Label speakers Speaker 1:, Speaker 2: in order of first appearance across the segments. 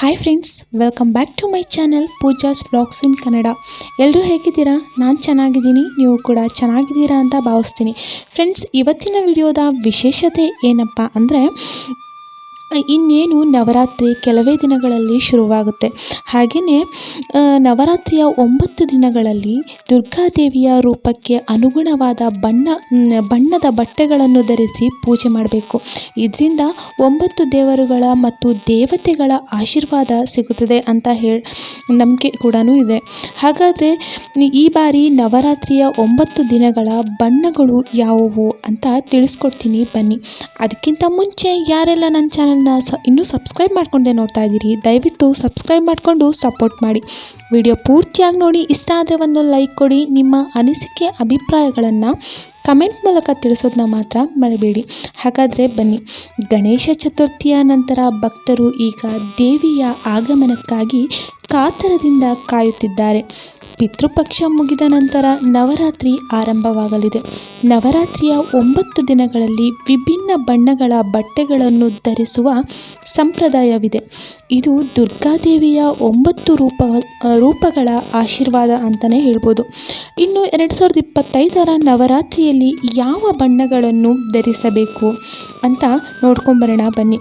Speaker 1: Hi friends welcome back to my channel Pooja's vlogs in Kannada ಎಲ್ಲರೂ ಹೇಗಿದ್ದೀರಾ? ನಾನು ಚೆನ್ನಾಗಿದ್ದೀನಿ, ನೀವು ಕೂಡ ಚೆನ್ನಾಗಿದ್ದೀರಾ ಅಂತ ಭಾವಿಸ್ತೀನಿ. ಫ್ರೆಂಡ್ಸ್ ಇವತ್ತಿನ ವಿಡಿಯೋದ ವಿಶೇಷತೆ ಏನಪ್ಪ ಅಂದರೆ ಇನ್ನೇನು ನವರಾತ್ರಿ ಕೆಲವೇ ದಿನಗಳಲ್ಲಿ ಶುರುವಾಗುತ್ತೆ. ಹಾಗೆಯೇ ನವರಾತ್ರಿಯ ಒಂಬತ್ತು ದಿನಗಳಲ್ಲಿ ದುರ್ಗಾದೇವಿಯ ರೂಪಕ್ಕೆ ಅನುಗುಣವಾದ ಬಣ್ಣ ಬಣ್ಣದ ಬಟ್ಟೆಗಳನ್ನು ಧರಿಸಿ ಪೂಜೆ ಮಾಡಬೇಕು. ಇದರಿಂದ ಒಂಬತ್ತು ದೇವರುಗಳ ಮತ್ತು ದೇವತೆಗಳ ಆಶೀರ್ವಾದ ಸಿಗುತ್ತದೆ ಅಂತ ಹೇಳಿ, ನಂಬಿಕೆ ಕೂಡ ಇದೆ. ಹಾಗಾದರೆ, ಈ ಬಾರಿ ನವರಾತ್ರಿಯ ಒಂಬತ್ತು ದಿನಗಳ ಬಣ್ಣಗಳು ಯಾವುವು ಅಂತ ತಿಳಿಸ್ಕೊಡ್ತೀನಿ ಬನ್ನಿ. ಅದಕ್ಕಿಂತ ಮುಂಚೆ ಯಾರೆಲ್ಲ ನನ್ನ ಚಾನಲ್ನ ಸ ಇನ್ನೂ ಸಬ್ಸ್ಕ್ರೈಬ್ ಮಾಡ್ಕೊಂಡೆ ನೋಡ್ತಾ ಇದ್ದೀರಿ, ದಯವಿಟ್ಟು ಸಬ್ಸ್ಕ್ರೈಬ್ ಮಾಡಿಕೊಂಡು ಸಪೋರ್ಟ್ ಮಾಡಿ. ವಿಡಿಯೋ ಪೂರ್ತಿಯಾಗಿ ನೋಡಿ, ಇಷ್ಟ ಆದರೆ ಒಂದು ಲೈಕ್ ಕೊಡಿ, ನಿಮ್ಮ ಅನಿಸಿಕೆ, ಅಭಿಪ್ರಾಯಗಳನ್ನು ಕಮೆಂಟ್ ಮೂಲಕ ತಿಳಿಸೋದನ್ನ ಮಾತ್ರ ಮರಿಬೇಡಿ. ಹಾಗಾದರೆ ಬನ್ನಿ, ಗಣೇಶ ಚತುರ್ಥಿಯ ನಂತರ ಭಕ್ತರು ಈಗ ದೇವಿಯ ಆಗಮನಕ್ಕಾಗಿ ಕಾತರದಿಂದ ಕಾಯುತ್ತಿದ್ದಾರೆ. ಪಿತೃಪಕ್ಷ ಮುಗಿದ ನಂತರ ನವರಾತ್ರಿ ಆರಂಭವಾಗಲಿದೆ. ನವರಾತ್ರಿಯ ಒಂಬತ್ತು ದಿನಗಳಲ್ಲಿ ವಿಭಿನ್ನ ಬಣ್ಣಗಳ ಬಟ್ಟೆಗಳನ್ನು ಧರಿಸುವ ಸಂಪ್ರದಾಯವಿದೆ. ಇದು ದುರ್ಗಾದೇವಿಯ ಒಂಬತ್ತು ರೂಪ, ರೂಪಗಳ ಆಶೀರ್ವಾದ ಅಂತಲೇ ಹೇಳ್ಬೋದು. ಇನ್ನು ಎರಡು ಸಾವಿರದ ಇಪ್ಪತ್ತೈದರ ನವರಾತ್ರಿಯಲ್ಲಿ ಯಾವ ಬಣ್ಣಗಳನ್ನು ಧರಿಸಬೇಕು ಅಂತ ನೋಡ್ಕೊಂಬರೋಣ ಬನ್ನಿ.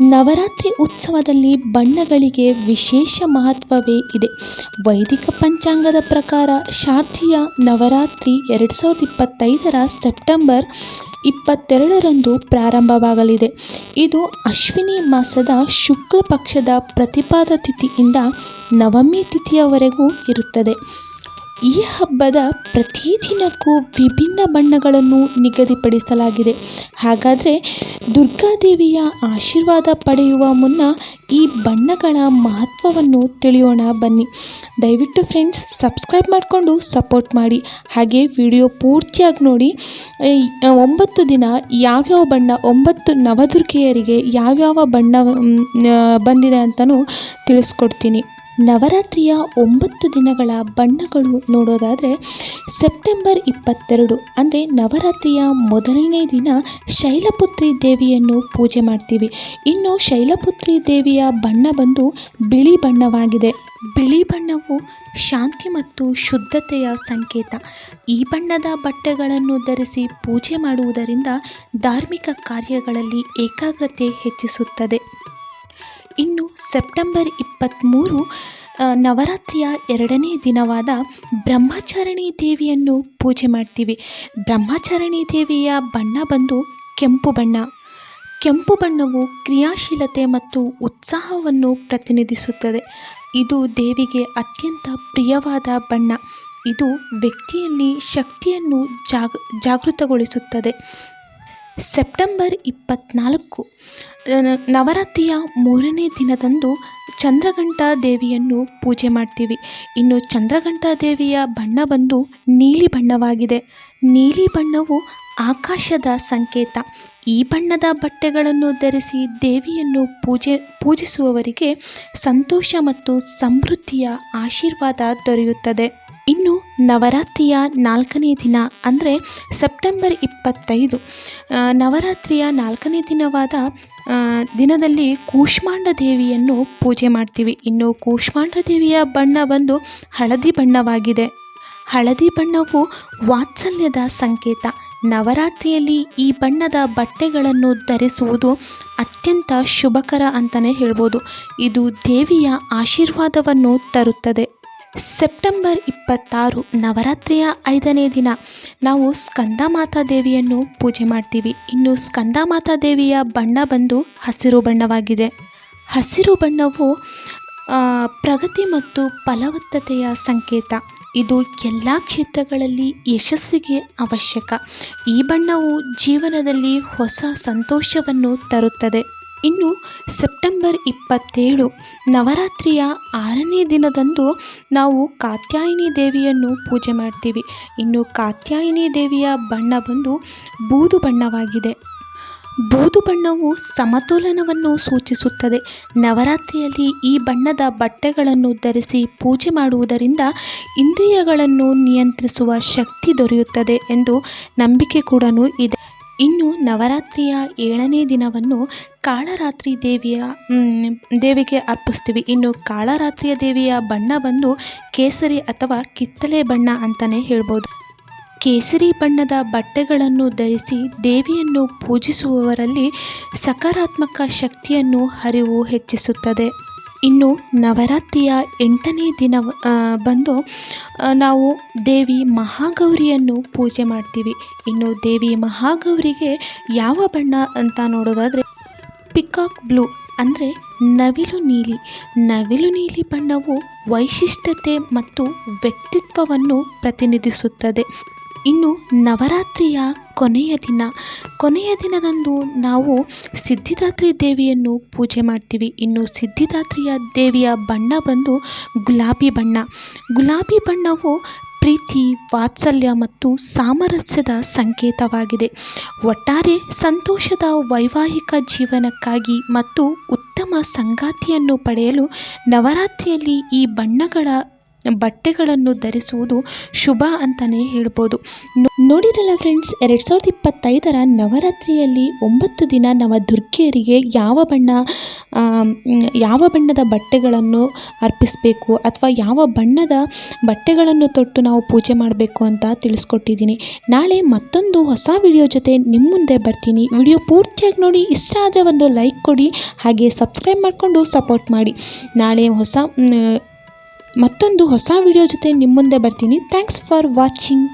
Speaker 1: ನವರಾತ್ರಿ ಉತ್ಸವದಲ್ಲಿ ಬಣ್ಣಗಳಿಗೆ ವಿಶೇಷ ಮಹತ್ವವೇ ಇದೆ. ವೈದಿಕ ಪಂಚಾಂಗದ ಪ್ರಕಾರ ಶಾರ್ದೀಯ ನವರಾತ್ರಿ ಎರಡು ಸಾವಿರದ ಇಪ್ಪತ್ತೈದರ ಸೆಪ್ಟೆಂಬರ್ ಇಪ್ಪತ್ತೆರಡರಂದು ಪ್ರಾರಂಭವಾಗಲಿದೆ. ಇದು ಅಶ್ವಿನಿ ಮಾಸದ ಶುಕ್ಲ ಪಕ್ಷದ ಪ್ರತಿಪಾದ ತಿಥಿಯಿಂದ ನವಮಿ ತಿಥಿಯವರೆಗೂ ಇರುತ್ತದೆ. ಈ ಹಬ್ಬದ ಪ್ರತಿ ದಿನಕ್ಕೂ ವಿಭಿನ್ನ ಬಣ್ಣಗಳನ್ನು ನಿಗದಿಪಡಿಸಲಾಗಿದೆ. ಹಾಗಾದರೆ ದುರ್ಗಾದೇವಿಯ ಆಶೀರ್ವಾದ ಪಡೆಯುವ ಮುನ್ನ ಈ ಬಣ್ಣಗಳ ಮಹತ್ವವನ್ನು ತಿಳಿಯೋಣ ಬನ್ನಿ. ದಯವಿಟ್ಟು ಫ್ರೆಂಡ್ಸ್ ಸಬ್ಸ್ಕ್ರೈಬ್ ಮಾಡಿಕೊಂಡು ಸಪೋರ್ಟ್ ಮಾಡಿ. ಹಾಗೆ ವಿಡಿಯೋ ಪೂರ್ತಿಯಾಗಿ ನೋಡಿ. ಒಂಬತ್ತು ದಿನ ಯಾವ್ಯಾವ ಬಣ್ಣ, ಒಂಬತ್ತು ನವದುರ್ಗೆಯರಿಗೆ ಯಾವ್ಯಾವ ಬಣ್ಣ ಬಂದಿದೆ ಅಂತಲೂ ತಿಳಿಸ್ಕೊಡ್ತೀನಿ. ನವರಾತ್ರಿಯ ಒಂಬತ್ತು ದಿನಗಳ ಬಣ್ಣಗಳು ನೋಡೋದಾದರೆ ಸೆಪ್ಟೆಂಬರ್ ಇಪ್ಪತ್ತೆರಡು, ಅಂದರೆ ನವರಾತ್ರಿಯ ಮೊದಲನೇ ದಿನ ಶೈಲಪುತ್ರಿ ದೇವಿಯನ್ನು ಪೂಜೆ ಮಾಡ್ತೀವಿ. ಇನ್ನು ಶೈಲಪುತ್ರಿ ದೇವಿಯ ಬಣ್ಣ ಬಂದು ಬಿಳಿ ಬಣ್ಣವಾಗಿದೆ. ಬಿಳಿ ಬಣ್ಣವು ಶಾಂತಿ ಮತ್ತು ಶುದ್ಧತೆಯ ಸಂಕೇತ. ಈ ಬಣ್ಣದ ಬಟ್ಟೆಗಳನ್ನು ಧರಿಸಿ ಪೂಜೆ ಮಾಡುವುದರಿಂದ ಧಾರ್ಮಿಕ ಕಾರ್ಯಗಳಲ್ಲಿ ಏಕಾಗ್ರತೆ ಹೆಚ್ಚಿಸುತ್ತದೆ. ಇನ್ನು ಸೆಪ್ಟೆಂಬರ್ ಇಪ್ಪತ್ತ್ಮೂರು ನವರಾತ್ರಿಯ ಎರಡನೇ ದಿನವಾದ ಬ್ರಹ್ಮಚಾರಿಣಿ ದೇವಿಯನ್ನು ಪೂಜೆ ಮಾಡ್ತೀವಿ. ಬ್ರಹ್ಮಚಾರಿಣಿ ದೇವಿಯ ಬಣ್ಣ ಬಂದು ಕೆಂಪು ಬಣ್ಣ. ಕೆಂಪು ಬಣ್ಣವು ಕ್ರಿಯಾಶೀಲತೆ ಮತ್ತು ಉತ್ಸಾಹವನ್ನು ಪ್ರತಿನಿಧಿಸುತ್ತದೆ. ಇದು ದೇವಿಗೆ ಅತ್ಯಂತ ಪ್ರಿಯವಾದ ಬಣ್ಣ. ಇದು ವ್ಯಕ್ತಿಯಲ್ಲಿ ಶಕ್ತಿಯನ್ನು ಜಾಗ, ಜಾಗೃತಗೊಳಿಸುತ್ತದೆ. ಸೆಪ್ಟೆಂಬರ್ ಇಪ್ಪತ್ನಾಲ್ಕು, ನ- ನವರಾತ್ರಿಯ ಮೂರನೇ ದಿನದಂದು ಚಂದ್ರಘಂಟಾ ದೇವಿಯನ್ನು ಪೂಜೆ ಮಾಡ್ತೀವಿ. ಇನ್ನು ಚಂದ್ರಘಂಟಾ ದೇವಿಯ ಬಣ್ಣ ಬಂದು ನೀಲಿ ಬಣ್ಣವಾಗಿದೆ. ನೀಲಿ ಬಣ್ಣವು ಆಕಾಶದ ಸಂಕೇತ. ಈ ಬಣ್ಣದ ಬಟ್ಟೆಗಳನ್ನು ಧರಿಸಿ ದೇವಿಯನ್ನು ಪೂಜೆ, ಪೂಜಿಸುವವರಿಗೆ ಸಂತೋಷ ಮತ್ತು ಸಮೃದ್ಧಿಯ ಆಶೀರ್ವಾದ ದೊರೆಯುತ್ತದೆ. ಇನ್ನು ನವರಾತ್ರಿಯ ನಾಲ್ಕನೇ ದಿನ ಅಂದರೆ ಸೆಪ್ಟೆಂಬರ್ ಇಪ್ಪತ್ತೈದು. ನವರಾತ್ರಿಯ ನಾಲ್ಕನೇ ದಿನವಾದ ದಿನದಲ್ಲಿ ಕೂಷ್ಮಾಂಡ ದೇವಿಯನ್ನು ಪೂಜೆ ಮಾಡ್ತೀವಿ. ಇನ್ನು ಕೂಷ್ಮಾಂಡ ದೇವಿಯ ಬಣ್ಣ ಬಂದು ಹಳದಿ ಬಣ್ಣವಾಗಿದೆ. ಹಳದಿ ಬಣ್ಣವು ವಾತ್ಸಲ್ಯದ ಸಂಕೇತ. ನವರಾತ್ರಿಯಲ್ಲಿ ಈ ಬಣ್ಣದ ಬಟ್ಟೆಗಳನ್ನು ಧರಿಸುವುದು ಅತ್ಯಂತ ಶುಭಕರ ಅಂತಲೇ ಹೇಳ್ಬೋದು. ಇದು ದೇವಿಯ ಆಶೀರ್ವಾದವನ್ನು ತರುತ್ತದೆ. ಸೆಪ್ಟೆಂಬರ್ ಇಪ್ಪತ್ತಾರು ನವರಾತ್ರಿಯ ಐದನೇ ದಿನ. ನಾವು ಸ್ಕಂದಮಾತಾ ದೇವಿಯನ್ನು ಪೂಜೆ ಮಾಡ್ತೀವಿ. ಇನ್ನು ಸ್ಕಂದಮಾತಾ ದೇವಿಯ ಬಣ್ಣ ಬಂದು ಹಸಿರು ಬಣ್ಣವಾಗಿದೆ. ಹಸಿರು ಬಣ್ಣವು ಪ್ರಗತಿ ಮತ್ತು ಫಲವತ್ತತೆಯ ಸಂಕೇತ. ಇದು ಎಲ್ಲ ಕ್ಷೇತ್ರಗಳಲ್ಲಿ ಯಶಸ್ಸಿಗೆ ಅವಶ್ಯಕ. ಈ ಬಣ್ಣವು ಜೀವನದಲ್ಲಿ ಹೊಸ ಸಂತೋಷವನ್ನು ತರುತ್ತದೆ. ಇನ್ನು ಸೆಪ್ಟೆಂಬರ್ ಇಪ್ಪತ್ತೇಳು, ನವರಾತ್ರಿಯ ಆರನೇ ದಿನದಂದು ನಾವು ಕಾತ್ಯಾಯಿನಿ ದೇವಿಯನ್ನು ಪೂಜೆ ಮಾಡ್ತೀವಿ. ಇನ್ನು ಕಾತ್ಯಾಯಿನಿ ದೇವಿಯ ಬಣ್ಣ ಬಂದು ಬೂದು ಬಣ್ಣವಾಗಿದೆ. ಬೂದು ಬಣ್ಣವು ಸಮತೋಲನವನ್ನು ಸೂಚಿಸುತ್ತದೆ. ನವರಾತ್ರಿಯಲ್ಲಿ ಈ ಬಣ್ಣದ ಬಟ್ಟೆಗಳನ್ನು ಧರಿಸಿ ಪೂಜೆ ಮಾಡುವುದರಿಂದ ಇಂದ್ರಿಯಗಳನ್ನು ನಿಯಂತ್ರಿಸುವ ಶಕ್ತಿ ದೊರೆಯುತ್ತದೆ ಎಂದು ನಂಬಿಕೆ ಕೂಡ ಇದೆ. ಇನ್ನು ನವರಾತ್ರಿಯ ಏಳನೇ ದಿನವನ್ನು ಕಾಳರಾತ್ರಿ ದೇವಿಯ ದೇವಿಗೆ ಅರ್ಪಿಸ್ತೀವಿ. ಇನ್ನು ಕಾಳರಾತ್ರಿಯ ದೇವಿಯ ಬಣ್ಣ ಬಂದು ಕೇಸರಿ ಅಥವಾ ಕಿತ್ತಳೆ ಬಣ್ಣ ಅಂತಲೇ ಹೇಳ್ಬೋದು. ಕೇಸರಿ ಬಣ್ಣದ ಬಟ್ಟೆಗಳನ್ನು ಧರಿಸಿ ದೇವಿಯನ್ನು ಪೂಜಿಸುವವರಲ್ಲಿ ಸಕಾರಾತ್ಮಕ ಶಕ್ತಿಯನ್ನು ಹರಿವು ಹೆಚ್ಚಿಸುತ್ತದೆ. ಇನ್ನು ನವರಾತ್ರಿಯ ಎಂಟನೇ ದಿನ ಬಂದು ನಾವು ದೇವಿ ಮಹಾಗೌರಿಯನ್ನು ಪೂಜೆ ಮಾಡ್ತೀವಿ. ಇನ್ನು ದೇವಿ ಮಹಾಗೌರಿಗೆ ಯಾವ ಬಣ್ಣ ಅಂತ ನೋಡೋದಾದರೆ, ಪಿಕಾಕ್ ಬ್ಲೂ ಅಂದರೆ ನವಿಲು ನೀಲಿ. ನವಿಲು ನೀಲಿ ಬಣ್ಣವು ವೈಶಿಷ್ಟ್ಯತೆ ಮತ್ತು ವ್ಯಕ್ತಿತ್ವವನ್ನು ಪ್ರತಿನಿಧಿಸುತ್ತದೆ. ಇನ್ನು ನವರಾತ್ರಿಯ ಕೊನೆಯ ದಿನ. ಕೊನೆಯ ದಿನದಂದು ನಾವು ಸಿದ್ಧಿದಾತ್ರಿ ದೇವಿಯನ್ನು ಪೂಜೆ ಮಾಡ್ತೀವಿ. ಇನ್ನು ಸಿದ್ಧಿದಾತ್ರಿಯ ದೇವಿಯ ಬಣ್ಣ ಬಂದು ಗುಲಾಬಿ ಬಣ್ಣ. ಗುಲಾಬಿ ಬಣ್ಣವು ಪ್ರೀತಿ, ವಾತ್ಸಲ್ಯ ಮತ್ತು ಸಾಮರಸ್ಯದ ಸಂಕೇತವಾಗಿದೆ. ಒಟ್ಟಾರೆ ಸಂತೋಷದ ವೈವಾಹಿಕ ಜೀವನಕ್ಕಾಗಿ ಮತ್ತು ಉತ್ತಮ ಸಂಗಾತಿಯನ್ನು ಪಡೆಯಲು ನವರಾತ್ರಿಯಲ್ಲಿ ಈ ಬಣ್ಣಗಳ ಬಟ್ಟೆಗಳನ್ನು ಧರಿಸುವುದು ಶುಭ ಅಂತಲೇ ಹೇಳ್ಬೋದು. ನೋಡಿರಲ್ಲ ಫ್ರೆಂಡ್ಸ್ ಎರಡು ಸಾವಿರದ ಇಪ್ಪತ್ತೈದರ ನವರಾತ್ರಿಯಲ್ಲಿ ಒಂಬತ್ತು ದಿನ ನವ ದುರ್ಗಿಯರಿಗೆ ಯಾವ ಬಣ್ಣ ಯಾವ ಬಣ್ಣದ ಬಟ್ಟೆಗಳನ್ನು ಅರ್ಪಿಸಬೇಕು ಅಥವಾ ಯಾವ ಬಣ್ಣದ ಬಟ್ಟೆಗಳನ್ನು ತೊಟ್ಟು ನಾವು ಪೂಜೆ ಮಾಡಬೇಕು ಅಂತ ತಿಳಿಸ್ಕೊಟ್ಟಿದ್ದೀನಿ. ನಾಳೆ ಮತ್ತೊಂದು ಹೊಸ ವಿಡಿಯೋ ಜೊತೆ ನಿಮ್ಮ ಮುಂದೆ ಬರ್ತೀನಿ. ವಿಡಿಯೋ ಪೂರ್ತಿಯಾಗಿ ನೋಡಿ, ಇಷ್ಟ ಆದರೆ ಒಂದು ಲೈಕ್ ಕೊಡಿ, ಹಾಗೆ ಸಬ್ಸ್ಕ್ರೈಬ್ ಮಾಡಿಕೊಂಡು ಸಪೋರ್ಟ್ ಮಾಡಿ. ನಾಳೆ ಹೊಸ ಮತ್ತೊಂದು ಹೊಸ ವಿಡಿಯೋ ಜೊತೆ ನಿಮ್ಮ ಮುಂದೆ ಬರ್ತೀನಿ. Thanks for watching